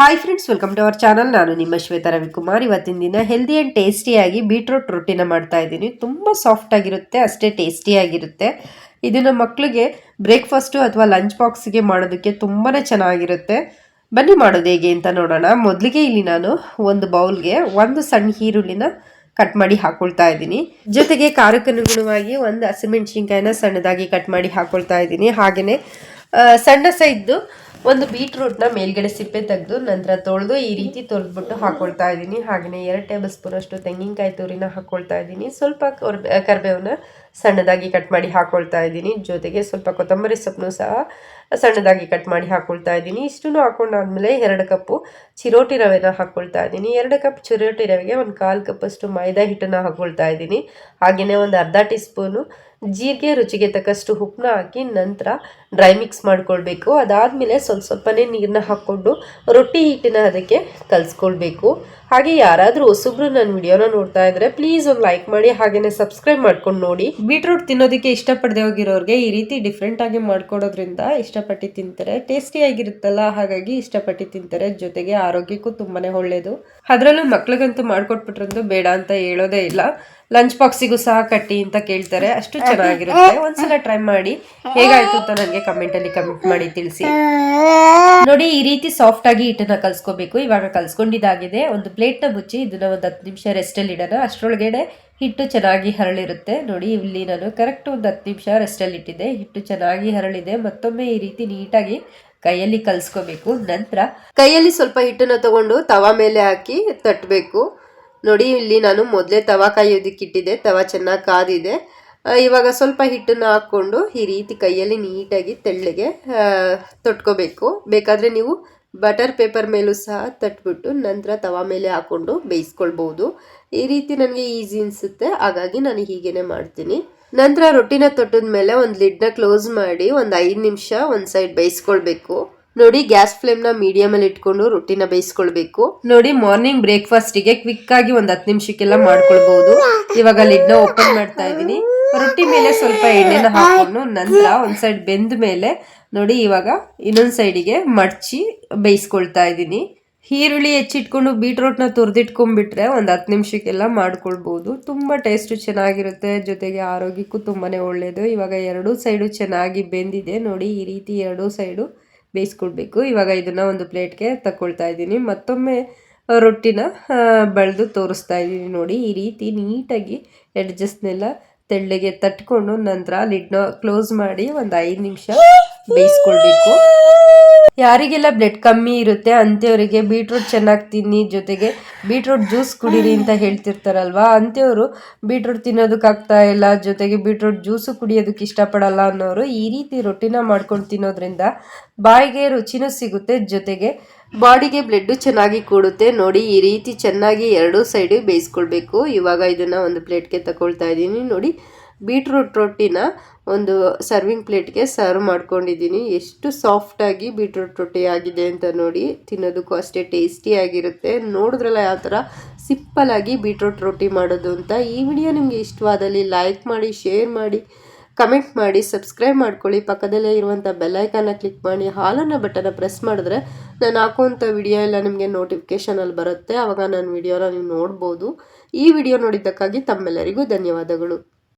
Hi friends welcome to our channel ನಾನು ನಿಮ್ಮ ಶ್ವೇತಾ ರವಿಕುಮಾರ್. ಇವತ್ತಿನ ದಿನ ಹೆಲ್ದಿ ಆ್ಯಂಡ್ ಟೇಸ್ಟಿಯಾಗಿ ಬೀಟ್ರೂಟ್ ರೊಟ್ಟಿನ ಮಾಡ್ತಾ ಇದ್ದೀನಿ. ತುಂಬ ಸಾಫ್ಟ್ ಆಗಿರುತ್ತೆ, ಅಷ್ಟೇ ಟೇಸ್ಟಿಯಾಗಿರುತ್ತೆ ಇದನ್ನು ಮಕ್ಕಳಿಗೆ ಬ್ರೇಕ್ಫಾಸ್ಟು ಅಥವಾ ಲಂಚ್ ಬಾಕ್ಸ್ಗೆ ಮಾಡೋದಕ್ಕೆ ತುಂಬಾ ಚೆನ್ನಾಗಿರುತ್ತೆ. ಬನ್ನಿ ಮಾಡೋದು ಹೇಗೆ ಅಂತ ನೋಡೋಣ. ಮೊದಲಿಗೆ ಇಲ್ಲಿ ನಾನು ಒಂದು ಬೌಲ್ಗೆ ಒಂದು ಸಣ್ಣ ಈರುಳ್ಳಿನ ಕಟ್ ಮಾಡಿ ಹಾಕೊಳ್ತಾ ಇದ್ದೀನಿ. ಜೊತೆಗೆ ಖಾರಕ್ಕನುಗುಣವಾಗಿ ಒಂದು ಹಸಿಮೆಣ್ಸಿನ್ಕಾಯಿನ ಸಣ್ಣದಾಗಿ ಕಟ್ ಮಾಡಿ ಹಾಕೊಳ್ತಾ ಇದ್ದೀನಿ. ಹಾಗೆಯೇ ಸಣ್ಣ ಸೈದ್ದು ಒಂದು ಬೀಟ್ರೂಟ್ನ ಮೇಲ್ಗಡೆ ಸಿಪ್ಪೆ ತೆಗೆದು ನಂತರ ತೊಳೆದು ಈ ರೀತಿ ತೊಳೆದ್ಬಿಟ್ಟು ಹಾಕೊಳ್ತಾ ಇದ್ದೀನಿ. ಹಾಗೆಯೇ ಎರಡು ಟೇಬಲ್ ಸ್ಪೂನ್ ಅಷ್ಟು ತೆಂಗಿನಕಾಯಿ ತುರಿನ ಹಾಕ್ಕೊಳ್ತಾ ಇದ್ದೀನಿ. ಸ್ವಲ್ಪ ಕರ್ಬೇವನ್ನ ಕರಿಬೇವನ್ನ ಸಣ್ಣದಾಗಿ ಕಟ್ ಮಾಡಿ ಹಾಕ್ಕೊಳ್ತಾ ಇದ್ದೀನಿ. ಜೊತೆಗೆ ಸ್ವಲ್ಪ ಕೊತ್ತಂಬರಿ ಸೊಪ್ಪನ್ನು ಸಹ ಸಣ್ಣದಾಗಿ ಕಟ್ ಮಾಡಿ ಹಾಕ್ಕೊಳ್ತಾ ಇದ್ದೀನಿ. ಇಷ್ಟನ್ನು ಹಾಕೊಂಡಾದ್ಮೇಲೆ ಎರಡು ಕಪ್ಪು ಚಿರೋಟಿ ರವೆನ ಹಾಕ್ಕೊಳ್ತಾ ಇದ್ದೀನಿ. ಎರಡು ಕಪ್ ಚಿರೋಟಿ ರವೆಗೆ ಒಂದು ಕಾಲು ಕಪ್ಪಷ್ಟು ಮೈದಾ ಹಿಟ್ಟನ್ನು ಹಾಕ್ಕೊಳ್ತಾ ಇದ್ದೀನಿ. ಹಾಗೆಯೇ ಒಂದು ಅರ್ಧ ಟೀ ಸ್ಪೂನು ಜೀರಿಗೆ ರುಚಿಗೆ ತಕ್ಕಷ್ಟು ಉಪ್ಪನ್ನ ಹಾಕಿ ನಂತರ ಡ್ರೈ ಮಿಕ್ಸ್ ಮಾಡ್ಕೊಳ್ಬೇಕು. ಅದಾದಮೇಲೆ ಸ್ವಲ್ಪ ಸ್ವಲ್ಪನೇ ನೀರನ್ನ ಹಾಕ್ಕೊಂಡು ರೊಟ್ಟಿ ಹಿಟ್ಟಿನ ಅದಕ್ಕೆ ಕಲಿಸ್ಕೊಳ್ಬೇಕು. ಹಾಗೆ ಯಾರಾದರೂ ಹೊಸಬ್ರು ನನ್ನ ವಿಡಿಯೋನ ನೋಡ್ತಾ ಇದ್ರೆ ಪ್ಲೀಸ್ ಒಂದು ಲೈಕ್ ಮಾಡಿ ಹಾಗೆಯೇ ಸಬ್ಸ್ಕ್ರೈಬ್ ಮಾಡ್ಕೊಂಡು ನೋಡಿ. ಬೀಟ್ರೂಟ್ ತಿನ್ನೋದಕ್ಕೆ ಇಷ್ಟಪಡದೆ ಹೋಗಿರೋರಿಗೆ ಈ ರೀತಿ ಡಿಫ್ರೆಂಟಾಗಿ ಮಾಡ್ಕೊಡೋದ್ರಿಂದ ಮಾಡ್ಕೊಡೋದ್ರಿಂದ ಇಷ್ಟಪಟ್ಟು ತಿಂತಾರೆ. ಟೇಸ್ಟಿಯಾಗಿರುತ್ತಲ್ಲ ಹಾಗಾಗಿ ಇಷ್ಟಪಟ್ಟು ತಿಂತಾರೆ. ಜೊತೆಗೆ ಆರೋಗ್ಯಕ್ಕೂ ತುಂಬಾನೇ ಒಳ್ಳೆಯದು ಅದರಲ್ಲೂ ಮಕ್ಳಿಗಂತೂ ಮಾಡಿಕೊಟ್ಬಿಟ್ರಂತೂ ಬೇಡ ಅಂತ ಹೇಳೋದೇ ಇಲ್ಲ. ಲಂಚ್ ಬಾಕ್ಸಿಗೂ ಸಹ ಕಟ್ಟಿ ಅಂತ ಕೇಳ್ತಾರೆ. ಅಷ್ಟು ಚೆನ್ನಾಗಿರುತ್ತೆ. ಒಂದ್ಸಲ ಟ್ರೈ ಮಾಡಿ. ಹೇಗಾಯ್ತು ಅಂತ ನನಗೆ ಕಮೆಂಟ್ ಅಲ್ಲಿ ಕಮೆಂಟ್ ಮಾಡಿ ತಿಳಿಸಿ. ನೋಡಿ, ಈ ರೀತಿ ಸಾಫ್ಟ್ ಆಗಿ ಹಿಟ್ಟನ್ನ ಕಲ್ಸ್ಕೋಬೇಕು. ಇವಾಗ ಕಲ್ಸ್ಕೊಂಡಿದ್ದಾಗಿದೆ. ಒಂದು ಪ್ಲೇಟ್ನ ಮುಚ್ಚಿ ಇದನ್ನ ಒಂದು ಹತ್ತು ನಿಮಿಷ ರೆಸ್ಟ್ ಅಲ್ಲಿ ಇಡೋಣ. ಅಷ್ಟರೊಳಗಡೆ ಹಿಟ್ಟು ಚೆನ್ನಾಗಿ ಹರಳಿರುತ್ತೆ. ನೋಡಿ, ಇಲ್ಲಿ ನಾನು ಕರೆಕ್ಟ್ ಒಂದು ಹತ್ತು ನಿಮಿಷ ರೆಸ್ಟ್ ಅಲ್ಲಿ ಇಟ್ಟಿದ್ದೆ. ಹಿಟ್ಟು ಚೆನ್ನಾಗಿ ಹರಳಿದೆ. ಮತ್ತೊಮ್ಮೆ ಈ ರೀತಿ ನೀಟಾಗಿ ಕೈಯಲ್ಲಿ ಕಲ್ಸ್ಕೋಬೇಕು. ನಂತರ ಕೈಯಲ್ಲಿ ಸ್ವಲ್ಪ ಹಿಟ್ಟನ್ನ ತಗೊಂಡು ತವಾ ಮೇಲೆ ಹಾಕಿ ತಟ್ಟಬೇಕು ನೋಡಿ, ಇಲ್ಲಿ ನಾನು ಮೊದಲೇ ತವಾ ಕಾಯೋದಿಕ್ಕೆ ಇಟ್ಟಿದ್ದೆ ತವಾ ಚೆನ್ನಾಗಿ ಕಾದಿದೆ. ಇವಾಗ ಸ್ವಲ್ಪ ಹಿಟ್ಟನ್ನು ಹಾಕ್ಕೊಂಡು ಈ ರೀತಿ ಕೈಯಲ್ಲಿ ನೀಟಾಗಿ ತೆಳ್ಳಗೆ ತೊಟ್ಕೋಬೇಕು. ಬೇಕಾದರೆ ನೀವು ಬಟರ್ ಪೇಪರ್ ಮೇಲೂ ಸಹ ತಟ್ಬಿಟ್ಟು ನಂತರ ತವಾ ಮೇಲೆ ಹಾಕ್ಕೊಂಡು ಬೇಯಿಸ್ಕೊಳ್ಬೋದು. ಈ ರೀತಿ ನನಗೆ ಈಸಿ ಅನಿಸುತ್ತೆ. ಹಾಗಾಗಿ ನಾನು ಹೀಗೇನೆ ಮಾಡ್ತೀನಿ. ನಂತರ ರೊಟ್ಟಿನ ತೊಟ್ಟದ ಮೇಲೆ ಒಂದು ಲಿಡ್ನ ಕ್ಲೋಸ್ ಮಾಡಿ ಒಂದು ಐದು ನಿಮಿಷ ಒಂದು ಸೈಡ್ ಬೇಯಿಸ್ಕೊಳ್ಬೇಕು. ನೋಡಿ, ಗ್ಯಾಸ್ ಫ್ಲೇಮ್ನ ಮೀಡಿಯಂ ಅಲ್ಲಿ ಇಟ್ಕೊಂಡು ರೊಟ್ಟಿನ ಬೇಯಿಸ್ಕೊಳ್ಬೇಕು. ನೋಡಿ ಮಾರ್ನಿಂಗ್ ಬ್ರೇಕ್ಫಾಸ್ಟ್ಗೆ ಕ್ವಿಕ್ ಆಗಿ ಒಂದ್ ಹತ್ತು ನಿಮಿಷಕ್ಕೆಲ್ಲ ಮಾಡ್ಕೊಳ್ಬಹುದು ಇವಾಗ ಲಿಡ್ನ ಓಪನ್ ಮಾಡ್ತಾ ಇದ್ದೀನಿ. ರೊಟ್ಟಿ ಮೇಲೆ ಸ್ವಲ್ಪ ಎಣ್ಣೆನ ಹಾಕೊಂಡು ನಂತರ ಒಂದ್ ಸೈಡ್ ಬೆಂದ ಮೇಲೆ ನೋಡಿ, ಇವಾಗ ಇನ್ನೊಂದ್ ಸೈಡಿಗೆ ಮಡ್ಚಿ ಬೇಯಿಸ್ಕೊಳ್ತಾ ಇದ್ದೀನಿ. ಈರುಳ್ಳಿ ಹೆಚ್ಚಿಟ್ಕೊಂಡು ಬೀಟ್ರೋಟ್ನ ತುರಿದಿಟ್ಕೊಂಡ್ಬಿಟ್ರೆ ಒಂದು ಹತ್ತು ನಿಮಿಷಕ್ಕೆಲ್ಲ ಮಾಡ್ಕೊಳ್ಬೋದು. ತುಂಬಾ ಟೇಸ್ಟು ಚೆನ್ನಾಗಿರುತ್ತೆ. ಜೊತೆಗೆ ಆರೋಗ್ಯಕ್ಕೂ ತುಂಬಾನೇ ಒಳ್ಳೆಯದು ಇವಾಗ ಎರಡೂ ಸೈಡು ಚೆನ್ನಾಗಿ ಬೆಂದಿದೆ. ನೋಡಿ, ಈ ರೀತಿ ಎರಡೂ ಸೈಡು ಬೇಯಿಸ್ಕೊಳ್ಬೇಕು ಇವಾಗ ಇದನ್ನು ಒಂದು ಪ್ಲೇಟ್ಗೆ ತಗೊಳ್ತಾ ಇದ್ದೀನಿ. ಮತ್ತೊಮ್ಮೆ ರೊಟ್ಟಿನ ಬಳೆದು ತೋರಿಸ್ತಾ ಇದ್ದೀನಿ ನೋಡಿ. ಈ ರೀತಿ ನೀಟಾಗಿ ಎಡ್ಜಸ್ನೆಲ್ಲ ತೆಳ್ಳಗೆ ತಟ್ಕೊಂಡು ನಂತರ ಲಿಡ್ನ ಕ್ಲೋಸ್ ಮಾಡಿ ಒಂದು ಐದು ನಿಮಿಷ ಬೇಯಿಸ್ಕೊಳ್ಬೇಕು. ಯಾರಿಗೆಲ್ಲ ಬ್ಲಡ್ ಕಮ್ಮಿ ಇರುತ್ತೆ ಅಂಥವರಿಗೆ ಬೀಟ್ರೂಟ್ ಚೆನ್ನಾಗಿ ತಿನ್ನಿ ಜೊತೆಗೆ ಬೀಟ್ರೂಟ್ ಜ್ಯೂಸ್ ಕುಡೀರಿ ಅಂತ ಹೇಳ್ತಿರ್ತಾರಲ್ವಾ ಅಂಥವರು ಬೀಟ್ರೂಟ್ ತಿನ್ನೋದಕ್ಕಾಗ್ತಾ ಇಲ್ಲ, ಜೊತೆಗೆ ಬೀಟ್ರೂಟ್ ಜ್ಯೂಸು ಕುಡಿಯೋದಕ್ಕೆ ಇಷ್ಟಪಡಲ್ಲ ಅನ್ನೋರು ಈ ರೀತಿ ರೊಟ್ಟಿನ ಮಾಡ್ಕೊಂಡು ತಿನ್ನೋದ್ರಿಂದ ಬಾಯಿಗೆ ರುಚಿನೂ ಸಿಗುತ್ತೆ, ಜೊತೆಗೆ ಬಾಡಿಗೆ ಬ್ಲಡ್ಡು ಚೆನ್ನಾಗಿ ಕೂಡುತ್ತೆ. ನೋಡಿ, ಈ ರೀತಿ ಚೆನ್ನಾಗಿ ಎರಡೂ ಸೈಡು ಬೇಯಿಸ್ಕೊಳ್ಬೇಕು. ಇವಾಗ ಇದನ್ನು ಒಂದು ಪ್ಲೇಟ್ಗೆ ತಗೊಳ್ತಾ ಇದ್ದೀನಿ. ನೋಡಿ, ಬೀಟ್ರೂಟ್ ರೊಟ್ಟಿನ ಒಂದು ಸರ್ವಿಂಗ್ ಪ್ಲೇಟ್ಗೆ ಸರ್ವ್ ಮಾಡ್ಕೊಂಡಿದ್ದೀನಿ. ಎಷ್ಟು ಸಾಫ್ಟಾಗಿ ಬೀಟ್ರೂಟ್ ರೊಟ್ಟಿ ಆಗಿದೆ ಅಂತ ನೋಡಿ, ತಿನ್ನೋದಕ್ಕೂ ಅಷ್ಟೇ ಟೇಸ್ಟಿಯಾಗಿರುತ್ತೆ ನೋಡಿದ್ರಲ್ಲ ಯಾವ ಥರ ಸಿಂಪಲ್ಲಾಗಿ ಬೀಟ್ರೂಟ್ ರೊಟ್ಟಿ ಮಾಡೋದು ಅಂತ ಈ ವಿಡಿಯೋ ನಿಮಗೆ ಇಷ್ಟವಾದಲ್ಲಿ ಲೈಕ್ ಮಾಡಿ, ಶೇರ್ ಮಾಡಿ. ಕಮೆಂಟ್ ಮಾಡಿ, ಸಬ್ಸ್ಕ್ರೈಬ್ ಮಾಡ್ಕೊಳ್ಳಿ. ಪಕ್ಕದಲ್ಲೇ ಇರುವಂಥ ಬೆಲ್ಲೈಕನ್ನ ಕ್ಲಿಕ್ ಮಾಡಿ ಹಾಲನ್ನು ಬಟನ್ನ ಪ್ರೆಸ್ ಮಾಡಿದ್ರೆ ನಾನು ಹಾಕುವಂಥ ವಿಡಿಯೋ ಎಲ್ಲ ನಿಮಗೆ ನೋಟಿಫಿಕೇಷನಲ್ಲಿ ಬರುತ್ತೆ. ಆವಾಗ ನಾನು ವಿಡಿಯೋನ ನೀವು ನೋಡ್ಬೋದು. ಈ ವಿಡಿಯೋ ನೋಡಿದ್ದಕ್ಕಾಗಿ ತಮ್ಮೆಲ್ಲರಿಗೂ ಧನ್ಯವಾದಗಳು.